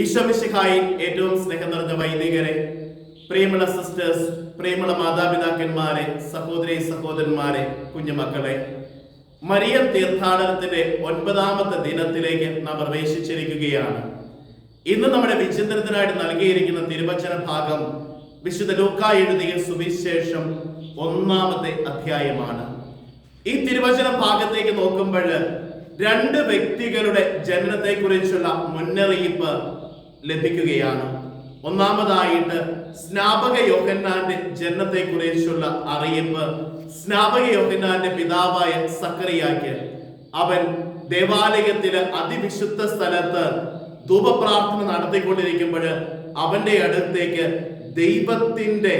ഈശോമിശിഹായിൽ ഏറ്റവും സ്നേഹം നിറഞ്ഞ വൈദികരെ പ്രിയമുള്ള സിസ്റ്റേഴ്സ് പ്രിയമുള്ള മാതാപിതാക്കന്മാരെ സഹോദരി സഹോദരന്മാരെ കുഞ്ഞുമക്കളെ മരിയ തീർത്ഥാടനത്തിന്റെ ഒൻപതാമത്തെ ദിനത്തിലേക്ക് നാം പ്രവേശിച്ചിരിക്കുകയാണ്. ഇന്ന് നമ്മുടെ വിചിന്തനത്തിനായിട്ട് നൽകിയിരിക്കുന്ന തിരുവചന ഭാഗം വിശുദ്ധ ലൂക്ക എഴുതിയ സുവിശേഷം ഒന്നാമത്തെ അധ്യായമാണ്. ഈ തിരുവചന ഭാഗത്തേക്ക് നോക്കുമ്പോൾ രണ്ട് വ്യക്തികളുടെ ജനനത്തെക്കുറിച്ചുള്ള മുന്നറിയിപ്പ് ലഭിക്കുകയാണ്. ഒന്നാമതായിട്ട് സ്നാപക യോഹന്നാന്റെ ജനനത്തെക്കുറിച്ചുള്ള അറിയിപ്പ്. സ്നാപക യോഹന്നാന്റെ പിതാവായ സക്കറിയാക്ക് അവൻ ദേവാലയത്തിലെ അതിവിശുദ്ധ സ്ഥലത്ത് ധൂപപ്രാർത്ഥന നടത്തിക്കൊണ്ടിരിക്കുമ്പോൾ അവന്റെ അടുത്തേക്ക് ദൈവത്തിന്റെ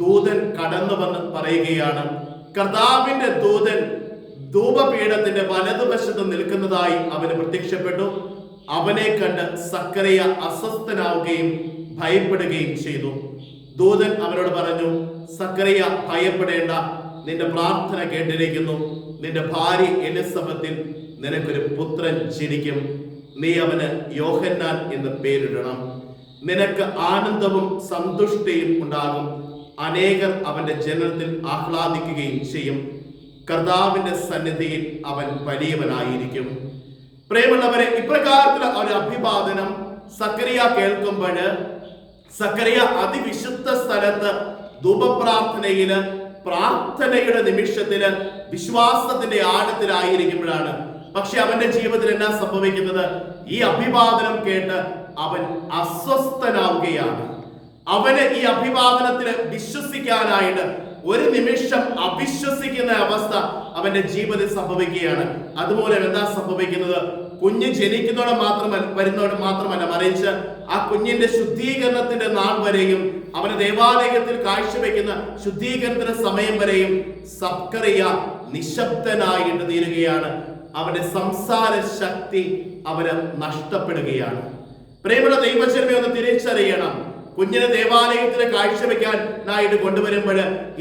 ദൂതൻ കടന്നു വന്ന് പറയുകയാണ്. കർത്താവിന്റെ ദൂതൻ ധൂപപീഠത്തിന്റെ വലതുവശത്ത് നിൽക്കുന്നതായി അവന് പ്രത്യക്ഷപ്പെട്ടു. അവനെ കണ്ട് സക്കരയ അസ്വസ്ഥനാവുകയും ഭയപ്പെടുകയും ചെയ്തു. ദൂതൻ അവനോട് പറഞ്ഞു സക്കരയ ഭയപ്പെടേണ്ട. നിന്റെ പ്രാർത്ഥന കേട്ടിരിക്കുന്നു. നിന്റെ ഭാര്യ എലിസബത്തിൽ നിനക്കൊരു പുത്രൻ ജനിക്കും. നീ അവന് യോഹന്നാൻ എന്ന് പേരിടണം. നിനക്ക് ആനന്ദവും സന്തുഷ്ടിയും ഉണ്ടാകും. അനേകർ അവന്റെ ജനനത്തിൽ ആഹ്ലാദിക്കുകയും ചെയ്യും. കർത്താവിന്റെ സന്നിധിയിൽ അവൻ വലിയവനായിരിക്കും. പ്രിയമുള്ളവരെ ഇപ്രകാരത്തിലുള്ള ഒരു അഭിവാദനം സക്കറിയ കേൾക്കുമ്പോൾ സക്കറിയ അതിവിശുദ്ധ സ്ഥലത്ത് ധൂപപ്രാർത്ഥനയിൽ പ്രാർത്ഥനയുടെ നിമിഷത്തിൽ വിശ്വാസത്തിന്റെ ആഴത്തിലായിരിക്കുമ്പോഴാണ്. പക്ഷെ അവന്റെ ജീവിതത്തിൽ എന്നാ സംഭവിക്കുന്നത്? ഈ അഭിവാദനം കേട്ട് അവൻ അസ്വസ്ഥനാവുകയാണ്. അവന് ഈ അഭിവാദനത്തിൽ വിശ്വസിക്കാനായിട്ട് ഒരു നിമിഷം അവിശ്വസിക്കുന്ന അവസ്ഥ അവന്റെ ജീവിതത്തിൽ സംഭവിക്കുകയാണ്. അതുപോലെ എന്താ സംഭവിക്കുന്നത്? കുഞ്ഞ് ജനിക്കുന്നതോടെ മാത്രമല്ല വരുന്നതോടെ മാത്രമല്ല മറിച്ച് ആ കുഞ്ഞിന്റെ ശുദ്ധീകരണത്തിന്റെ നാൾ വരെയും അവന് ദേവാലയത്തിൽ കാഴ്ചവെക്കുന്ന ശുദ്ധീകരണത്തിന്റെ സമയം വരെയും സബ്കറിയ നിശബ്ദനായിട്ട് തീരുകയാണ്. അവന്റെ സംസാര ശക്തി അവന് നഷ്ടപ്പെടുകയാണ്. പ്രേമയുടെ ദൈവചരമെ ഒന്ന് തിരിച്ചറിയണം. കുഞ്ഞിനെ കാഴ്ചവെക്കാൻ നായിട്ട് കൊണ്ടുവരുമ്പോൾ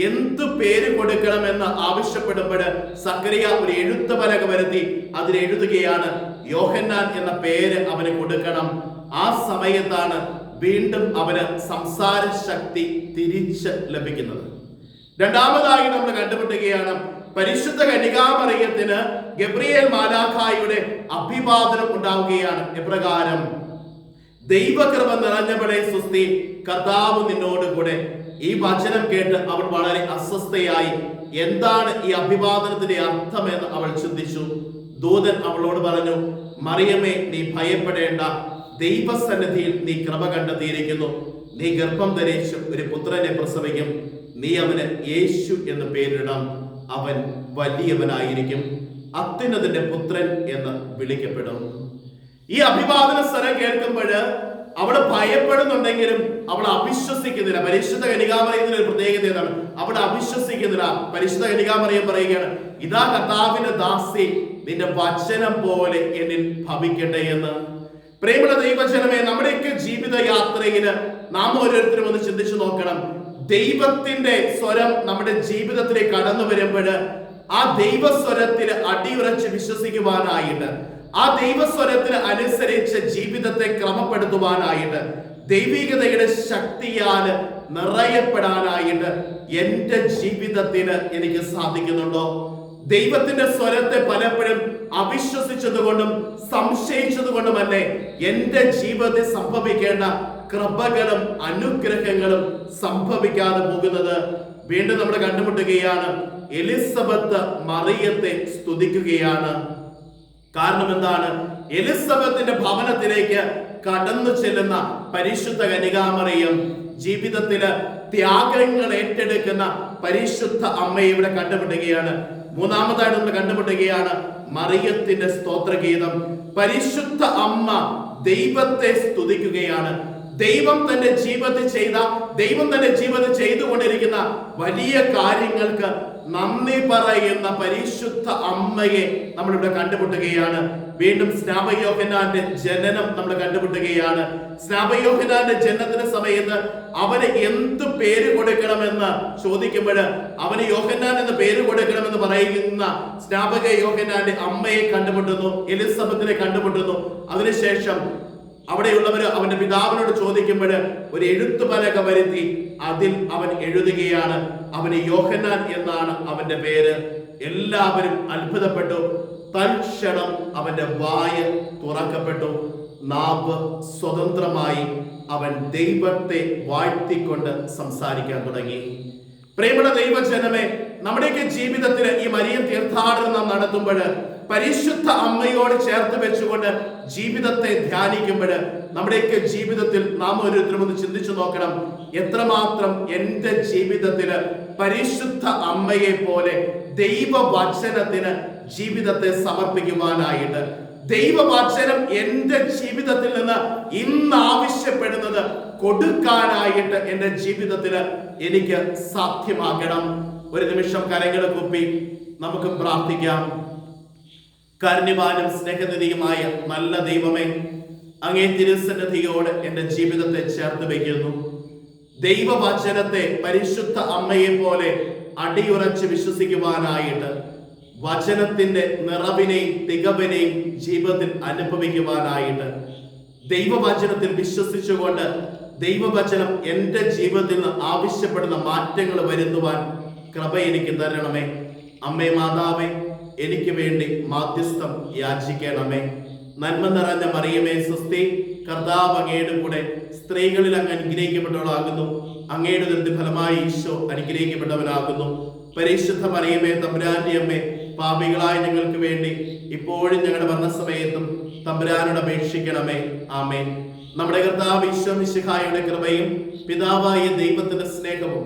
എന്ത് പേര് കൊടുക്കണമെന്ന് ആവശ്യപ്പെടുമ്പോൾ സക്കറിയ ഒരു എഴുത്ത് പലക വരുത്തി അതിൽ എഴുതുകയാണ് യോഹന്നാൻ എന്ന പേര് അവന് കൊടുക്കണം. ആ സമയത്താണ് വീണ്ടും അവന് സംസാര ശക്തി തിരിച്ച് ലഭിക്കുന്നത്. രണ്ടാമതായി നമ്മൾ കണ്ടുമുട്ടുകയാണ് പരിശുദ്ധ കനികാമറിയത്തിന് ഗബ്രിയേൽ മാലാഖായുടെ അഭിവാദനം ഉണ്ടാവുകയാണ് എപ്രകാരം? ദൈവകൃപ നിറഞ്ഞവളെ സുസ്തി കർത്താവ് നിന്നോട് കൂടെ. ഈ വചനം കേട്ട് അവൾ വളരെ അസ്വസ്ഥയായി. എന്താണ് ഈ അഭിവാദനത്തിന്റെ അർത്ഥമെന്ന് അവൾ ചിന്തിച്ചു. ദൂതൻ അവളോട് പറഞ്ഞു മറിയമേ നീ ഭയപ്പെടേണ്ട. ദൈവസന്നിധിയിൽ നീ കൃപ കണ്ടെത്തിയിരിക്കുന്നു. നീ ഗർഭം ധരിച്ച് ഒരു പുത്രനെ പ്രസവിക്കും. നീ അവന് യേശു എന്ന് പേരിടാം. അവൻ വലിയവനായിരിക്കും. അത്യുന്നതിന്റെ പുത്രൻ എന്ന് വിളിക്കപ്പെടും. ഈ അഭിവാദന സ്വരം കേൾക്കുമ്പോൾ അവൾ ഭയപ്പെടുന്നുണ്ടെങ്കിലും അവൾ അവിശ്വസിക്കുന്നില്ല. പരിശുദ്ധ കനികാമറിയത്തിന് ഒരു പ്രത്യേകത എന്താണ് അവൾ അവിശ്വസിക്കുന്നില്ല. പരിശുദ്ധ കനികാമറിയം പറയുകയാണ് ഇതാ കർത്താവിന്റെ ദാസി നിന്റെ വചനം പോലെ എന്നിൽ ഭവിക്കട്ടെ എന്ന്. പ്രേമുള്ള ദൈവജനമേ നമ്മുടെയൊക്കെ ജീവിത യാത്രയിൽ നാം ഓരോരുത്തരും ഒന്ന് ചിന്തിച്ചു നോക്കണം. ദൈവത്തിന്റെ സ്വരം നമ്മുടെ ജീവിതത്തിലേക്ക് കടന്നു വരുമ്പോൾ ആ ദൈവസ്വരത്തിൽ അടിയുറച്ച് വിശ്വസിക്കുവാനായിട്ട് ആ ദൈവസ്വരത്തിന് അനുസരിച്ച് ജീവിതത്തെ ക്രമപ്പെടുത്തുവാനായിട്ട് ദൈവികതയുടെ ശക്തിയാൽ നിറയപ്പെടാനായിട്ട് എന്റെ ജീവിതത്തിന് എനിക്ക് സാധിക്കുന്നുണ്ടോ? ദൈവത്തിന്റെ സ്വരത്തെ പലപ്പോഴും അവിശ്വസിച്ചതുകൊണ്ടും സംശയിച്ചതുകൊണ്ടുമല്ലേ എന്റെ ജീവിതത്തിൽ സംഭവിക്കേണ്ട കൃപകളും അനുഗ്രഹങ്ങളും സംഭവിക്കാതെ പോകുന്നത്? വീണ്ടും നമ്മൾ കണ്ടുമുട്ടുകയാണ്. എലിസബത്ത് മറിയത്തെ സ്തുതിക്കുകയാണ്. കാരണം എന്താണ്? എലിസബത്തിന്റെ ഭവനത്തിലേക്ക് കടന്നു ചെല്ലുന്ന പരിശുദ്ധ കനികാമറിയും ജീവിതത്തിൽ ത്യാഗങ്ങൾ ഏറ്റെടുക്കുന്ന പരിശുദ്ധ അമ്മയെ ഇവിടെ കണ്ടുമുട്ടുകയാണ്. മൂന്നാമതായിട്ട് നമ്മൾ കണ്ടുമുട്ടുകയാണ് മറിയത്തിന്റെ സ്തോത്രഗീതം. പരിശുദ്ധ അമ്മ ദൈവത്തെ സ്തുതിക്കുകയാണ്. ദൈവം തന്റെ ജീവിതത്തിൽ ചെയ്ത ദൈവം തന്റെ ജീവിതത്തിൽ ചെയ്തുകൊണ്ടിരിക്കുന്ന വലിയ കാര്യങ്ങൾക്ക് നന്ദി പറയുന്ന പരിശുദ്ധ അമ്മയെ നമ്മളിവിടെ കണ്ടുമുട്ടുകയാണ്. വീണ്ടും സ്നാപയോഹനാന്റെ ജനനം നമ്മൾ കണ്ടുമുട്ടുകയാണ്. സ്നാപയോഹനാന്റെ ജനനത്തിന്റെ സമയത്ത് അവന് എന്ത് പേര് കൊടുക്കണമെന്ന് ചോദിക്കുമ്പോൾ അവന് യോഹന്നാൻ എന്ന പേര് കൊടുക്കണമെന്ന് പറയുന്ന സ്നാപക യോഹന്നാന്റെ അമ്മയെ കണ്ടുമുട്ടുന്നു എലിസബത്തിനെ കണ്ടുമുട്ടുന്നു. അതിനുശേഷം അവിടെയുള്ളവർ അവന്റെ പിതാവിനോട് ചോദിക്കുമ്പോൾ ഒരു എഴുത്തു പലക വരുത്തി അതിൽ അവൻ എഴുതുകയാണ്. അവന് യോഹന്നാൻ എന്നാണ് അവന്റെ പേര്. എല്ലാവരും അത്ഭുതപ്പെട്ടു. തൽക്ഷണം അവന്റെ വായ തുറക്കപ്പെട്ടു. നാവ് സ്വതന്ത്രമായി അവൻ ദൈവത്തെ വാഴ്ത്തിക്കൊണ്ട് സംസാരിക്കാൻ തുടങ്ങി. പ്രിയമുള്ള ദൈവജനമേ നമ്മുടെയൊക്കെ ജീവിതത്തിൽ ഈ മരിയൻ തീർത്ഥാടനം നാം നടത്തുമ്പോൾ പരിശുദ്ധ അമ്മയോട് ചേർത്ത് വെച്ചുകൊണ്ട് ജീവിതത്തെ ധ്യാനിക്കുമ്പോൾ നമ്മുടെയൊക്കെ ജീവിതത്തിൽ നാം ഓരോരുത്തരും ഒന്ന് ചിന്തിച്ചു നോക്കണം. എത്രമാത്രം എന്റെ ജീവിതത്തിൽ പരിശുദ്ധ അമ്മയെ പോലെ ദൈവവചനത്തിന് ജീവിതത്തെ സമർപ്പിക്കുവാനായിട്ട്. ദൈവവചനം എന്റെ ജീവിതത്തിൽ നിന്ന് ഇന്ന് ആവശ്യപ്പെടുന്നത് കൊടുക്കാനായിട്ട് എന്റെ ജീവിതത്തിൽ എനിക്ക് സാധ്യമാകണം. ഒരു നിമിഷം കരങ്ങൾ കുപ്പി നമുക്ക് പ്രാർത്ഥിക്കാം. കാരുണ്യവാനും സ്നേഹനിധിയുമായ നല്ല ദൈവമേ അങ്ങേ തിരുസന്നിധിയോട് എന്റെ ജീവിതത്തെ ചേർത്ത് വയ്ക്കുന്നു. ദൈവവചനത്തെ പരിശുദ്ധ അമ്മയെ പോലെ അടിയുറച്ച് വിശ്വസിക്കുവാനായിട്ട് വചനത്തിന്റെ നിറവിനെയും തികവിനെയും ജീവിതത്തിൽ അനുഭവിക്കുവാനായിട്ട് ദൈവവചനത്തിൽ വിശ്വസിച്ചുകൊണ്ട് ദൈവവചനം എന്റെ ജീവിതത്തിൽ നിന്ന് ആവശ്യപ്പെടുന്ന മാറ്റങ്ങൾ വരുത്തുവാൻ കൃപ എനിക്ക് തരണമേ. അമ്മേ മാതാവേ എനിക്ക് വേണ്ടി മാധ്യസ്ഥം യാചിക്കണമേ. നന്മ നിറഞ്ഞ മറിയമേ സ്വസ്തി കർത്താവ് കൂടെ സ്ത്രീകളിൽ അങ്ങ് അനുഗ്രഹിക്കപ്പെട്ടവളാകുന്നു. അങ്ങയുടെ ദുരിഫലമായി ഈശോ അനുഗ്രഹിക്കപ്പെട്ടവനാകുന്നു. പരിശുദ്ധ മറിയമേ തമ്പുരാന്റെ അമ്മേ പാപികളായ ഞങ്ങൾക്ക് വേണ്ടി ഇപ്പോഴും ഞങ്ങളുടെ സമയത്തും തമ്പുരാനോട് അപേക്ഷിക്കണമേ. ആമേ നമ്മുടെ കർത്താവ് ഈശോ മിശിഹായുടെ കൃപയും പിതാവായ ദൈവത്തിന്റെ സ്നേഹവും